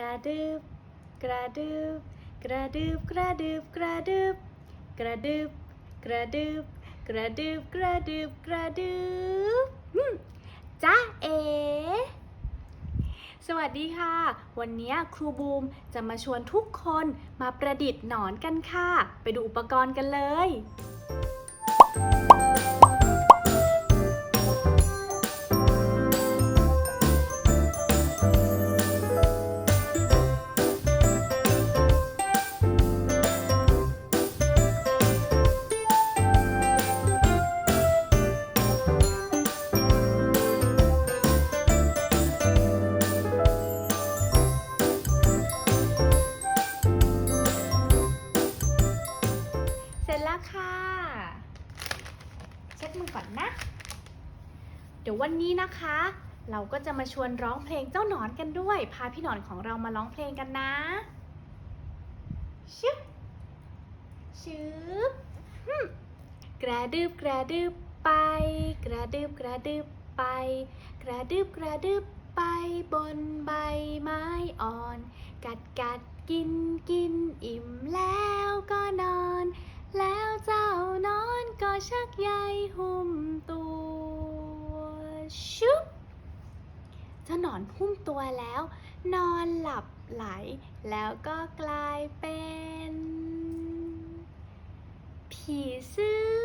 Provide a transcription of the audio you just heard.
ระดึบกระดึบกระดึบกระดึบกระดึบกระดึบกระดึบกระดึบกระดึบกระดึบจ้าเอ สวัสดีค่ะ วันนี้ครูบูมจะมาชวนทุกคนมาประดิษฐ์หนอนกันค่ะ ไปดูอุปกรณ์กันเลย แล้วค่ะ เช็ดมือก่อนนะ เดี๋ยววันนี้นะคะ เราก็จะมาชวนร้องเพลงเจ้าหนอนกันด้วย พาพี่หนอนของเรามาร้องเพลงกันนะ ชึบชึบกระดึบกระดึบไป กระดึบกระดึบไป กระดึบกระดึบไปบนใบไม้อ่อน กัดกัดกินกินอิ่มแล้ว ชักใยหุ้มตัวชุบเจ้าหนอนหุ้มตัวแล้ว นอนหลับไหล แล้วก็กลายเป็น ผีเสื้อ